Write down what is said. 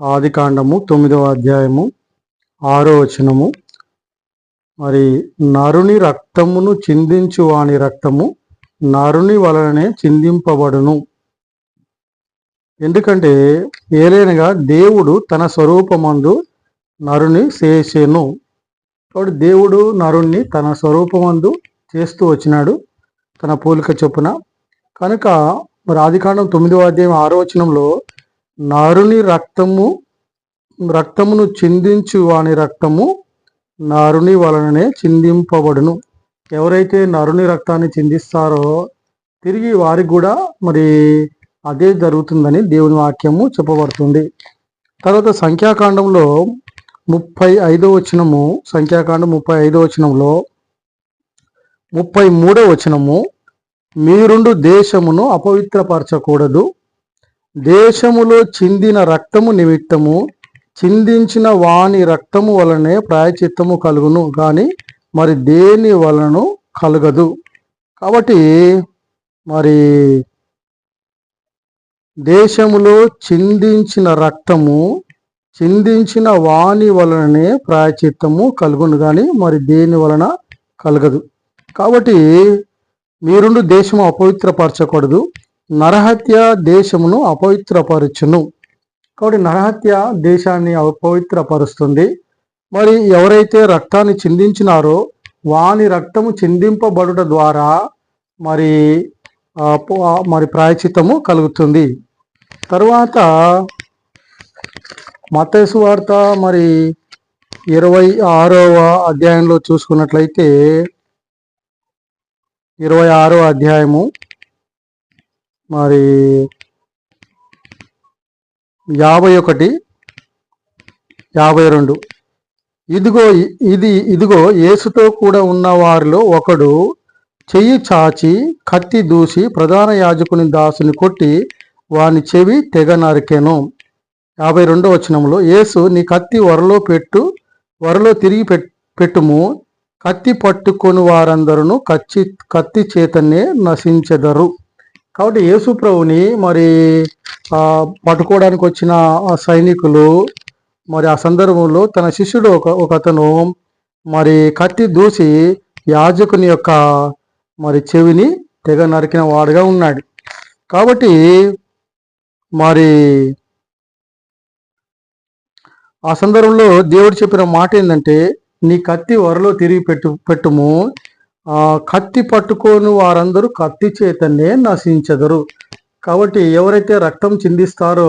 ఆది కాండము తొమ్మిదవ అధ్యాయము ఆరో వచనము. మరి నరుని రక్తమును చిందించు వాని రక్తము నరుని వలననే చిందింపబడును. ఎందుకంటే ఏలైనగా దేవుడు తన స్వరూపమందు నరుని చేసేను. కాబట్టి దేవుడు నరుణ్ణి తన స్వరూపమందు చేస్తూ వచ్చినాడు తన పోలిక చొప్పున. కనుక మరి ఆదికాండం తొమ్మిదవ అధ్యాయం ఆరో వచనంలో నారుని రక్తము రక్తమును చిందించు వాని రక్తము నారుని వలననే చిందింపబడును. ఎవరైతే నరుని రక్తాన్ని చిందిస్తారో తిరిగి వారికి కూడా మరి అదే జరుగుతుందని దేవుని వాక్యము చెప్పబడుతుంది. తర్వాత సంఖ్యాకాండంలో ముప్పై ఐదో వచనము సంఖ్యాకాండం ముప్పై ఐదో వచనంలో ముప్పై మూడో వచనము మీరుండు దేశమును అపవిత్రపరచకూడదు. దేశములో చిందిన రక్తము నిమిత్తము చిందించిన వాని రక్తము వలనే ప్రాయచిత్తము కలుగును కానీ మరి దేని వలన కలగదు. కాబట్టి మరి దేశములో చిందించిన రక్తము చిందించిన వాని వలననే ప్రాయచిత్తము కలుగును కానీ మరి దేని వలన కలగదు. కాబట్టి మీరుండు దేశము అపవిత్రపరచకూడదు. నరహత్య దేశమును అపవిత్రపరచును. కాబట్టి నరహత్య దేశాన్ని అపవిత్రపరుస్తుంది. మరి ఎవరైతే రక్తాన్ని చిందించినారో వాని రక్తము చిందింపబడుట ద్వారా మరి మరి ప్రాయచితము కలుగుతుంది. తర్వాత మతేసు వార్త మరి ఇరవై ఆరవ అధ్యాయంలో చూసుకున్నట్లయితే ఇరవై ఆరో అధ్యాయము మరి యాభై ఒకటి యాభై రెండు. ఇదిగో ఇది ఇదిగో యేసుతో కూడా ఉన్న వారిలో ఒకడు చెయ్యి చాచి కత్తి దూసి ప్రధాన యాజకుని దాసుని కొట్టి వాని చెవి తెగ నరికెను. యాభై రెండో వచనంలో యేసు నీ కత్తి వరలో పెట్టు వరలో తిరిగి పెట్- పెట్టుము. కత్తి పట్టుకొని వారందరూ కచ్చి కత్తి చేతనే నశించెదరు. కాబట్టి యేసు ప్రభుని మరి పట్టుకోవడానికి వచ్చిన ఆ సైనికులు మరి ఆ సందర్భంలో తన శిష్యుడు ఒక ఒకతను మరి కత్తి దూసి యాజకుని యొక్క మరి చెవిని తెగ నరికిన వాడుగా ఉన్నాడు. కాబట్టి మరి ఆ సందర్భంలో దేవుడు చెప్పిన మాట ఏంటంటే నీ కత్తి వరలో తిరిగి పెట్టు పెట్టుము. కత్తి పట్టుకొని వారందరూ కత్తి చేతనే నశించదరు. కాబట్టి ఎవరైతే రక్తం చిందిస్తారో